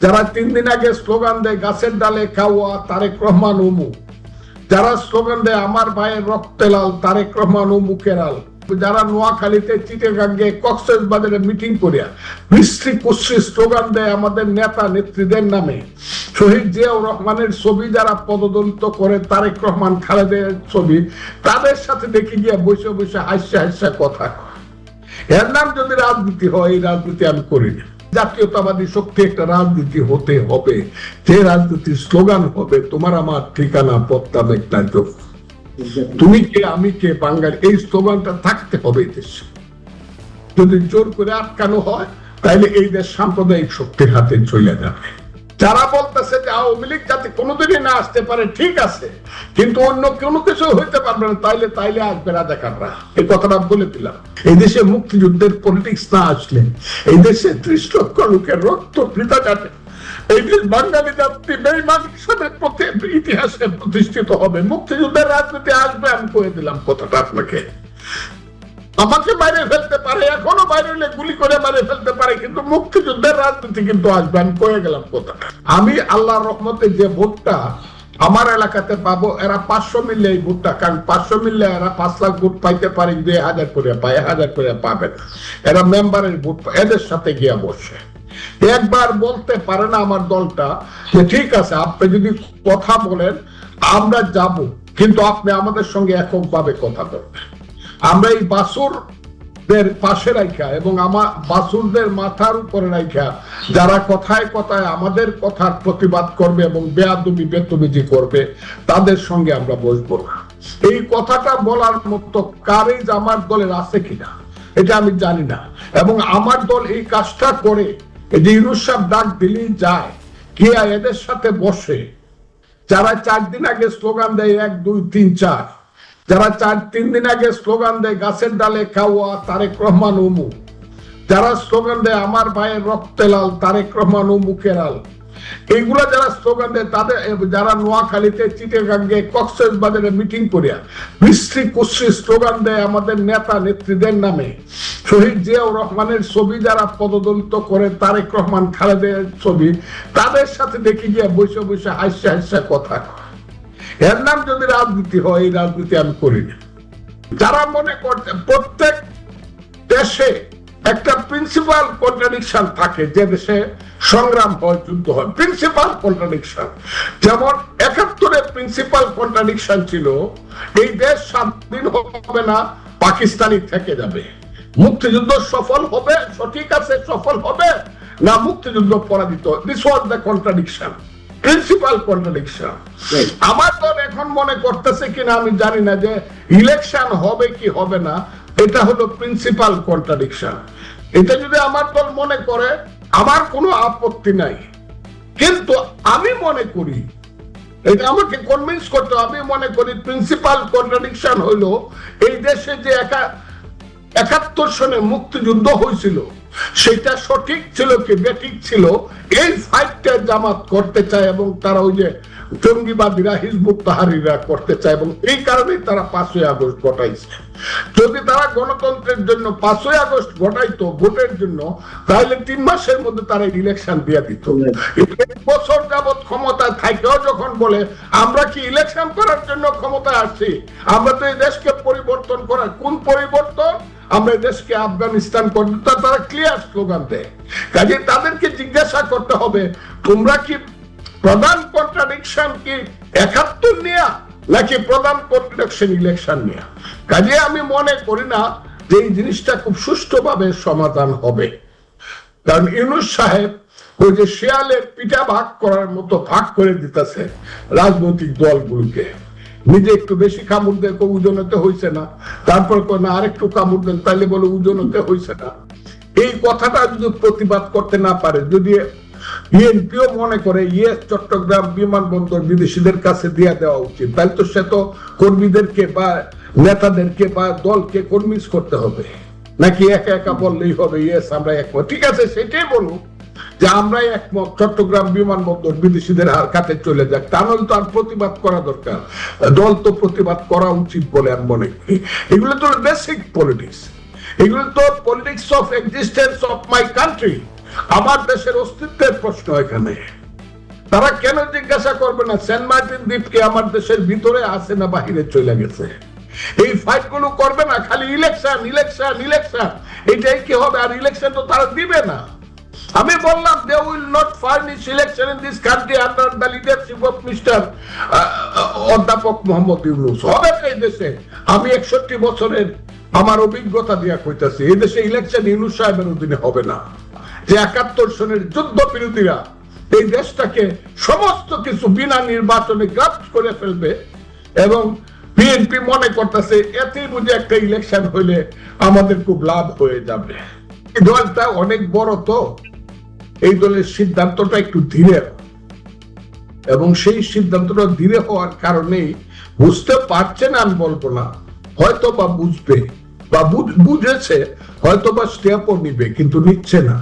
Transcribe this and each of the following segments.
যারা তিন দিন আগে স্লোগান দেয়, গাছের ডালে খাওয়া তারেক রহমান উমু। যারা স্লোগান দেয়, আমার ভাইয়ের রক্তে লাল, তারেক রহমান উমুকে লাল যারা নোয়াখালীতে চিটেগাঙ্গে কক্সেস বাজারে মিটিং করিয়া বৃষ্টি কুশ্রী স্লোগান দেয়, আমাদের নেতা নেত্রীদের নামে। শহীদ জিয়াউর রহমানের ছবি যারা পদদলিত করে, তারেক রহমান খালেদের ছবি, তাদের সাথে দেখে গিয়া বসে বসে হাসছে হাসছে কথা। এর নাম যদি রাজনীতি হয়, এই রাজনীতি আমি করি না জাতীয়তাবাদী শক্তি একটা রাজনীতি হতে হবে। যে রাজনীতির স্লোগান হবে, তোমার আমার ঠিকানা পত্তা মেঘনা যোগ। তুমি কে, আমি কে বাঙ্গাল এই স্লোগানটা থাকতে হবে দেশে। যদি জোর করে আটকানো হয় তাহলে এই দেশ সাম্প্রদায়িক শক্তির হাতে চলে যাবে। যারা বলতেছে যে আওয়ামী লীগ যাতে কোনোদিনই না আসতে পারে, ঠিক আছে। কিন্তু অন্য কোনো কিছু হইতে পারবে না, তাইলে তাইলে আসবে না রাজাকাররা এই কথাটা বলে দিলাম। এই দেশে মুক্তিযুদ্ধের পলিটিক্স না আসলে, এই দেশে ত্রিশ লক্ষ লোকের রক্ত বৃথা যাবে এই দেশ বাঙালি জাতি বেইমান হিসেবে ইতিহাসে প্রতিষ্ঠিত হবে, মুক্তিযুদ্ধের রাজনীতি আসবে আমি কয়ে দিলাম কথাটা আপনাকে। আমাকে বাইরে ফেলতে পারে, এখনও বাইরে হলে গুলি করে বাইরে ফেলতে পারে, কিন্তু মুক্তিযুদ্ধের রাজনীতি কিন্তু আসবে, আমি কয়ে গেলাম কথাটা আমি আল্লাহর রহমতে যে ভোটটা আমার এলাকাতে পাবো, এরা পাঁচশো মিললে এই ভোটটা, কারণ পাঁচশো মিললে এরা পাঁচ লাখ ভোট পাইতে পারে দুই হাজার করে পায় এক হাজার করে পাবে। এরা মেম্বারের ভোট এদের সাথে গিয়া বসে। একবার বলতে পারে না আমার দলটা, যে ঠিক আছে, আপনি যদি কথা বলেন, আমরা যাব, কিন্তু আপনি আমাদের সঙ্গে এককভাবে কথা বলবেন। আমরা এই বাসুর পাশে রাখা এবং আমার বাসুরদের মাথার উপরে রাখা যারা কথায় কথায় আমাদের কথার প্রতিবাদ করবে এবং বেয়াদবি বেতবিজি করবে, তাদের সঙ্গে আমরা বসবো না। এই কথাটা বলার মতো কারেজ আমার দলের আছে কিনা, এটা আমি জানি না। এবং আমার দল এই কাজটা করে যে সাহেব ডাক দিলেই যায়, কে এদের সাথে বসে, যারা চার দিন আগে স্লোগান দেয় এক, দুই, তিন, চার যারা চার, তিন দিন আগে স্লোগান দেয়, গাছের ডালে খাওয়া, তারেক রহমান উমু। যারা স্লোগান দেয়, আমার ভাইয়ের রক্তে লাল, তারেক রহমান উমুকে লাল। এইগুলা যারা স্লোগান দেয়, তাদের যারা নোয়াখালীতে চিটেগাঙ্গে কক্সেস বাজারে মিটিং করিয়া বৃষ্টি কুশ্রী স্লোগান দেয়, আমাদের নেতা নেত্রীদের নামে। শহীদ জিয়াউর রহমানের ছবি যারা পদদলিত করে, তারেক রহমান খালেদের ছবি, তাদের সাথে দেখি গিয়া বসে বসে হাসছে হাসছে কথা। এর নাম যদি রাজনীতি হয়, এই রাজনীতি আমি করি না যারা মনে করছে, প্রত্যেক দেশে একটা প্রিন্সিপাল কন্ট্রাডিকশন থাকে, যে দেশে সংগ্রাম হয়, যুদ্ধ হয়। প্রিন্সিপাল কন্ট্রাডিকশন যেমন একাত্তরের প্রিন্সিপাল কন্ট্রাডিকশন ছিল, এই দেশ স্বাধীন হবে না, পাকিস্তানি থেকে যাবে। মুক্তিযুদ্ধ সফল হবে, সঠিক আছে, সফল হবে, না মুক্তিযুদ্ধ পরাজিত? This was the contradiction principal contradiction আমার দল এখন মনে করতেছে কিনা আমি জানি না যে ইলেকশন হবে কি হবে না এটা হলো প্রিন্সিপাল কন্ট্রাডিকশন এটা যদি আমার দল মনে করে আমার কোনো আপত্তি নাই। কিন্তু আমি মনে করি এটা আমাকে কনভিন্স করতে। আমি মনে করি প্রিন্সিপাল কন্ট্রাডিকশন হলো এই দেশে যে একা একাত্তর সনে মুক্তিযুদ্ধ হয়েছিল। সেটা সঠিক ছিল কি বেঠিক ছিল, এই ফাইটটা জামাত করতে চায় এবং তারা ওই যে জঙ্গিবাদীরা হিজবুত তাহারিরা করতে চায় এবং এই কারণেই তারা পাঁচই আগস্ট ঘটাইছে। যদি তারা গণতন্ত্রের জন্য পাঁচই আগস্ট ঘটাইতো ভোটের জন্য, তাহলে তিন মাসের মধ্যে তারা ইলেকশন দিয়ে দিত। বছর যাবৎ ক্ষমতায় থাকেও যখন বলে, আমরা কি ইলেকশন করার জন্য ক্ষমতায় আসছি আমরা তো এই দেশকে পরিবর্তন করার কোন পরিবর্তন? আমরা দেশকে আফগানিস্তান করতে তারা ক্লিয়ার স্লোগান দেয়। কাজে তাদেরকে জিজ্ঞাসা করতে হবে, তোমরা কি প্রধান কন্ট্রাডিকশন কি একাত্তর নেয়া, নাকি প্রধান কন্ট্রাডিকশন ইলেকশন নেয়া? কাজে আমি মনে করি না যে এই জিনিসটা খুব সুষ্ঠুভাবে সমাধান হবে। কারণ ইউনুস সাহেব ওই যে শেয়ালের পিঠা ভাগ করার মতো ভাগ করে দিতেছে রাজনৈতিক দলগুলোকে। নিজে একটু বেশি কামড় দেয় কেউ উজনতে হয়েছে না। তারপর কয় আরেকটু কামড় দেন, তাইলে বলে উজনতে হয়েছে না। এই কথাটা যদি প্রতিবাদ করতে না পারে, যদি বিএনপিও মনে করে ইয়ে চট্টগ্রাম বিমানবন্দর বিদেশিদের কাছে দিয়ে দেওয়া উচিত। তাহলে তো সে তো কর্মীদেরকে বা নেতাদেরকে বা দলকে কনভিন্স করতে হবে। নাকি একা একা বললেই হবে, ইয়েস, আমরা একমত। ঠিক আছে, সেটাই বলুন যে আমরাই একমত, চট্টগ্রাম বিমানবন্দর বিদেশিদের হার কাছে চলে যাক। তা নাহলে তো আর প্রতিবাদ করা দরকার। দল তো প্রতিবাদ করা উচিত বলে আমি মনে করি। এগুলো তো বেসিক পলিটিক্স এগুলো তো politics of existence of my country আমার দেশের অস্তিত্বের প্রশ্ন এখানে। তারা কেন জিজ্ঞাসা করবে না, সেন্ট মার্টিন দ্বীপ কি আমার দেশের ভিতরে আছে না বাহিরে চলে গেছে? এই ফাইটগুলো করবে না, খালি ইলেকশন ইলেকশন ইলেকশন এটাই কি হবে? আর ইলেকশন তো তারা দিবে না। আমি বললাম they will not furnish election in this country under the leadership of mister অধ্যাপক মোহাম্মদ ইউনুস। হবে না এই দেশে। আমি একষট্টি বছরের আমার অভিজ্ঞতা দিয়া কইতাছি, এই দেশে ইলেকশন ইউনুস সাহেবের অধীনে হবে না। যে একাত্তর সনের যুদ্ধ বিরোধীরা এই দেশটাকে সমস্ত কিছু বিনা নির্বাচনে গ্রাফট করে ফেলবে এবং বিএনপি মনে করতেছে এতেই বুঝে একটা ইলেকশন হইলে আমাদের খুব লাভ হয়ে যাবে। দলটা অনেক বড় তো। এই দলের সিদ্ধান্তটা একটু ধীরে এবং সেই সিদ্ধান্তটা ধীরে হওয়ার কারণেই বুঝতে পারছে না আমি বলব না। হয়তো বা বুঝবে বা বুঝেছে হয়তো বা স্টেপও নিবে, কিন্তু নিচ্ছে না।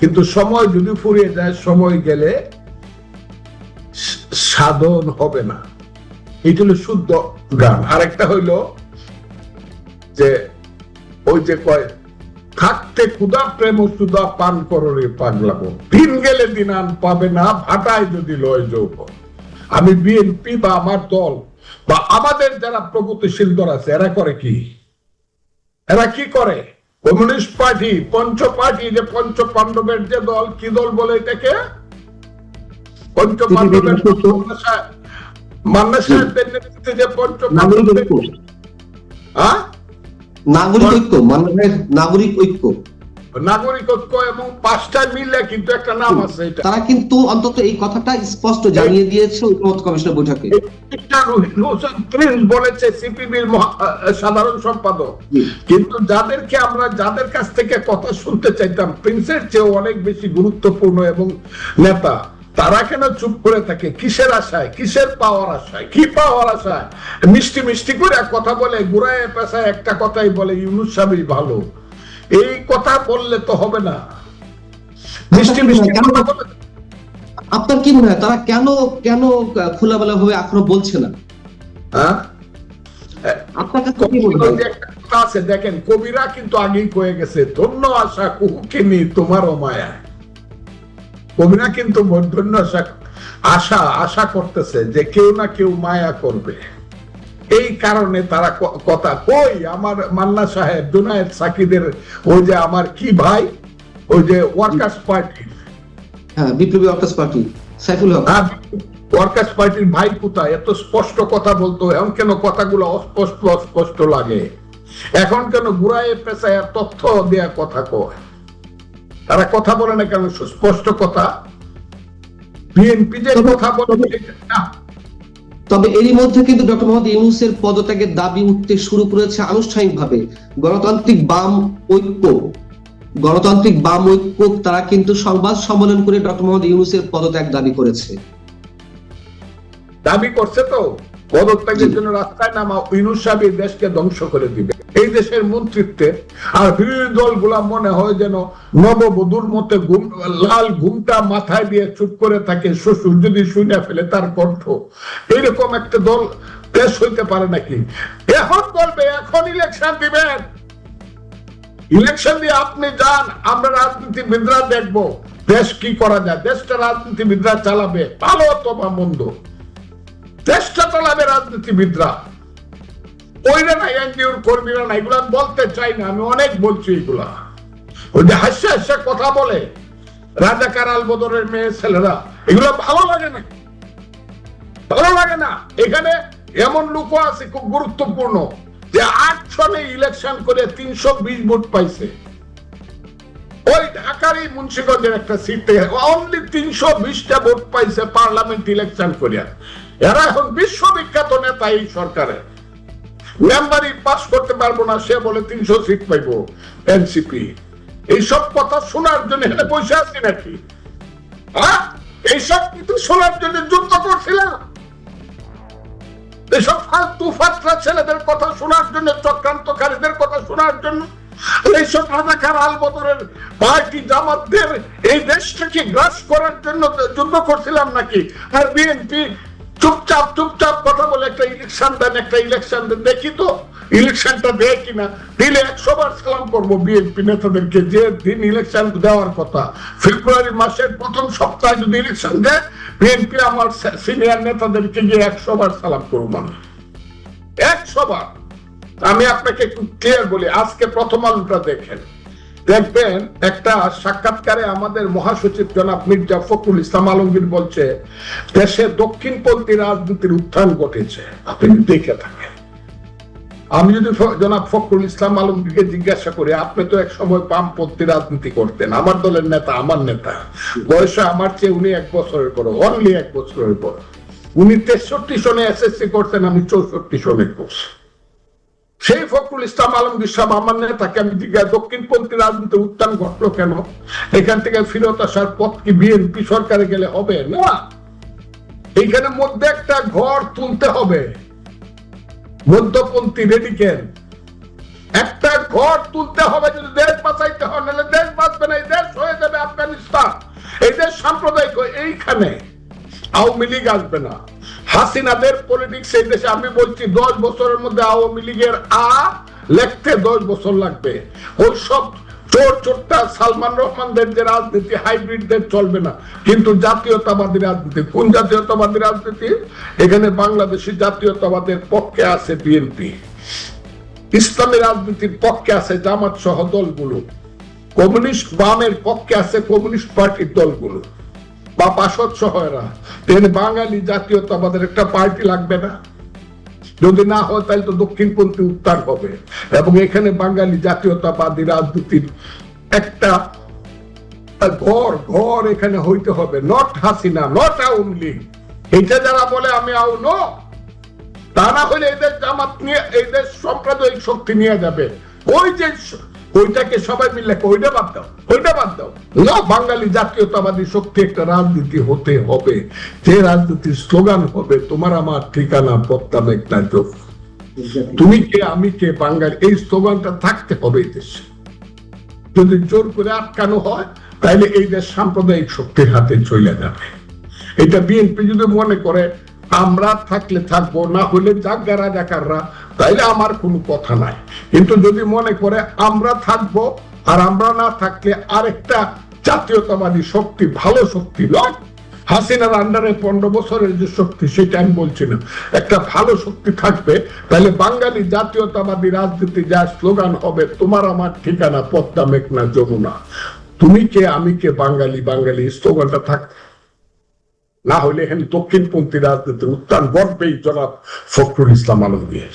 কিন্তু সময় যদি ফুরিয়ে যায়, সময় গেলে সাধন হবে না। এটা হলো শুদ্ধ গান। আরেকটা হইল যে ওই যে কয় থাকতে ক্ষুদা প্রেম সুদা পান করো রে পাগলামো। দিন গেলে দিন আন পাবে না ভাটায় যদি লয় যৌব আমি বিএনপি বা আমার দল বা আমাদের যারা প্রগতিশীল দল আছে এরা করে কি? এরা কি করে? কমিউনিস্ট পার্টি পঞ্চ পার্টি যে পঞ্চ পাণ্ডবের যে দল কি দল বলে এটাকে? পঞ্চ পাণ্ডবের মান্না সাহেব- যে পঞ্চ পাণ্ডবের হ্যাঁ নাগরিক ঐক্য বাংলাদেশ নাগরিক ঐক্য। নাগরিক ঐক্য এবং পাঁচটা মিলে কিন্তু একটা নাম আছে এটা। তারা কিন্তু অন্তত এই কথাটা স্পষ্ট জানিয়ে দিয়েছে ঐক্যমত কমিশনের বৈঠকে। বলেছে সিপিবির সাধারণ সম্পাদক। কিন্তু যাদেরকে আমরা যাদের কাছ থেকে কথা শুনতে চাইতাম প্রিন্সের চেয়ে অনেক বেশি গুরুত্বপূর্ণ এবং নেতা। তারা কেন চুপ করে থাকে? কিসের আশায়? কিসের পাওয়ার আশায়? কি পাওয়ার আশায়? মিষ্টি মিষ্টি করে কথা বলে গুড়ায় পেশায় একটা কথাই বলে ইউনুস সাহেবই ভালো। এই কথা বললে তো হবে না। মিষ্টি মিষ্টি কথা বলে। আপনার কি মনে হয়? তারা কেন কেন খোলাবেলা ভাবে এখনও বলছে না? হ্যাঁ? আপনার কাছে কি মনে আছে। দেখেন কবিরা কিন্তু আগেই কয়ে গেছে ধন্য আশা কুহুকিনি তোমারও মায়া কবিরা কিন্তু ধন্য আশা আশা করতেছে যে কেউ না কেউ মায়া করবে। এই কারণে তারা কথা কই আমার মান্না সাহেব জুনায়েদ সাকিদের ওই যে আমার কি ভাই? ওই যে ওয়ার্কার্স পার্টি। হ্যাঁ বিপ্লবী workers party Saiful Haque. Workers পার্টির ভাই কোথায়? এত স্পষ্ট কথা বলতো এখন কেন কথাগুলো অস্পষ্ট অস্পষ্ট লাগে? এখন কেন ঘুরায় পেশায় তথ্য দেয়া কথা কয়? তারা কথা বলে না কেন? সুস্পষ্ট কথা। বিএনপি যে কথা বলে তবে- না। তবে এরই মধ্যে কিন্তু ডক্টর মোহাম্মদ ইউনুসের পদত্যাগের দাবি উঠতে শুরু করেছে আনুষ্ঠানিকভাবে। গণতান্ত্রিক বাম ঐক্য। গণতান্ত্রিক বাম ঐক্য তারা কিন্তু সংবাদ সম্মেলন করে ডক্টর মোহাম্মদ ইউনুসের পদত্যাগ দাবি করেছে। দাবি করছে তো। পদত্যাগের জন্য রাস্তায় নামা ইউনুস সাহেব এই দেশকে ধ্বংস করে দিবে। এই দেশের মন্ত্রিত্বে আর বিরোধী দলগুলা মনে হয় যেন নববধূর মতে লাল ঘুমটা মাথায় দিয়ে চুপ করে থাকে শ্বশুর যদি শুনে ফেলে তার কণ্ঠ। এইরকম একটা দল দেশ হইতে পারে নাকি? এখন বলবে এখন ইলেকশন দিবেন। ইলেকশন দিয়ে আপনি যান আমরা রাজনীতিবিদরা দেখব। দেশ কি করা যায়? দেশটা রাজনীতিবিদরা চালাবে ভালো অথবা মন্দ। দেশটা চালাবে রাজনীতিবিদরা। ওইরা না এনজিওর কর্মীরা না এগুলো বলতে চাই না, আমি অনেক বলছি এগুলা। ওই যে হাস্য হাস্য কথা বলে রাজাকার আলবদরের মেয়ে ছেলেরা, এগুলো ভালো লাগে না। ভালো লাগে না। এখানে এমন লোক আছে, খুব গুরুত্বপূর্ণ, যে আট সনে ইলেকশন করে তিনশো বিশ ভোট পাইছে। ওই ঢাকারই মুন্সিগঞ্জের একটা সিট থেকে অনলি তিনশো বিশটা ভোট পাইছে পার্লামেন্ট ইলেকশন করিয়া। এরা এখন বিশ্ববিখ্যাত নেতা এই সরকারে। মেম্বারই পাস করতে পারব না, সে বলে তিনশো সিট পাইবো এনসিপি এইসব কথা শোনার জন্য এখানে বসে আছি নাকি? হ্যাঁ? এইসব কিন্তু শোনার জন্য যুদ্ধ করছিলাম ফালতু ফাত্রা ছেলেদের কথা শোনার জন্য, চক্রান্তকারীদের কথা শোনার জন্য এইসব রাজাকার আলবদরের পার্টি জামাতদের এই দেশটাকে গ্রাস করার জন্য যুদ্ধ করছিলাম নাকি? আর বিএনপি চুপচাপ চুপচাপ কথা বলে একটা ইলেকশন দেন, একটা ইলেকশন দেন। দেখি তো ইলেকশনটা দেয় কিনা। দিলে একশো বার সালাম করব বিএনপি নেতাদেরকে যে দিন ইলেকশন দেওয়ার কথা। ফেব্রুয়ারি মাসের প্রথম সপ্তাহে যদি ইলেকশন দেয়, বিএনপি আমার সিনিয়র নেতাদেরকে গিয়ে একশো বার সালাম করব আমি একশো বার আমি আপনাকে একটু ক্লিয়ার বলি, আজকে প্রথম আলোটা দেখেন। দেখবেন একটা সাক্ষাৎকারে আমাদের মহাসচিব জনাব মির্জা ফখরুল ইসলাম আলমগীর বলছে, দেশে দক্ষিণপন্থী রাজনীতির উত্থান ঘটেছে। আপনি দেখে থাকেন। আমি যদি জনাব ফখরুল ইসলাম আলমগীরকে জিজ্ঞাসা করি, আপনি তো এক সময় বামপন্থী রাজনীতি করতেন। আমার দলের নেতা, আমার নেতা। বয়সে আমার চেয়ে উনি এক বছরের বড় অনলি এক বছরের বড়। উনি তেষট্টি সনে এসএসসি করতেন, আমি চৌষট্টি সনে করছি। সেই ফখরুল ইসলাম আলমগীর সাহেব আমার নেতাকে আমি জিজ্ঞাসা, দক্ষিণপন্থী রাজনীতি উত্থান ঘটলো কেন? এখান থেকে ফিরত আসার পথ কি বিএনপি সরকারে গেলে হবে? না। এইখানে মধ্যে একটা ঘর তুলতে হবে। মধ্যপন্থী রেডিকেল। একটা ঘর তুলতে হবে যদি দেশ বাঁচাইতে হয়, নাহলে দেশ বাঁচবে না, এই দেশ হয়ে যাবে আফগানিস্তান। এই দেশ সাম্প্রদায়িক, এইখানে আওয়ামী লীগ আসবে না। হাসিনাদের পলিটিক্স এই দেশে, আমি বলছি দশ বছরের মধ্যে আওয়ামী লীগের আ লিখতে দশ বছর লাগবে। ওই সব চোর, চোরটা সালমান রহমানদের যে রাজনীতি, হাইব্রিডদের চলবে না। কিন্তু জাতীয়তাবাদী রাজনীতি, কোন জাতীয়তাবাদী রাজনীতি? এখানে বাংলাদেশি জাতীয়তাবাদের পক্ষে আছে বিএনপি। ইসলামী রাজনীতির পক্ষে আছে জামাত সহ দলগুলো। কমিউনিস্ট বামের পক্ষে আছে কমিউনিস্ট পার্টির দলগুলো। বা বাসদ সহ এরা তেন বাঙালি জাতীয়তাবাদের একটা পার্টি লাগবে না? যদি না হয়, তাহলে তো দক্ষিণপন্থী উত্তার হবে। এবং এখানে বাঙালি জাতীয়তাবাদী রাজনীতির একটা ঘর ঘর এখানে হইতে হবে। নট হাসিনা নট আওয়ামী এটা যারা বলে, আমি আও নো তা না হলে এদের জামাত নিয়ে, এদের সাম্প্রদায়িক শক্তি নিয়ে যাবে। ওই যে ওইটাকে সবাই মিলে ওইটা বাদ দাও ওইটা বাদ দাও। না, বাঙালি জাতীয়তাবাদী শক্তি একটা রাজনীতি হতে হবে। যে রাজনীতির স্লোগান হবে, তোমার আমার ঠিকানা পত্তা মেঘনা চোখ তুমি কে, আমি কে, বাঙালি, এই স্লোগানটা থাকতে হবে এই দেশে। যদি জোর করে আটকানো হয় তাহলে এই দেশ সাম্প্রদায়িক শক্তির হাতে চলে যাবে। এটা বিএনপি যদি মনে করে আমরা থাকলে থাকব, না হলে জাগা রাজাকাররা। তাইলে আমার কোনো কথা নাই। কিন্তু যদি মনে করে আমরা থাকব আর আমরা না থাকলে আরেকটা জাতীয়তাবাদী শক্তি, ভালো শক্তি নয় হাসিনার আন্ডারে পনেরো বছরের যে শক্তি, সেটা আমি বলছি না। একটা ভালো শক্তি থাকবে তাহলে বাঙালি জাতীয়তাবাদী রাজনীতি যা স্লোগান হবে, তোমার আমার ঠিকানা, পদ্মা মেঘনা, যমুনা। তুমি কে, আমি কে, বাঙালি বাঙালি, স্লোগানটা থাক। না হলে এখানে দক্ষিণপন্থী রাজনীতির উত্থান ঘটবেই জনাব ফখরুল ইসলাম আলমগীর।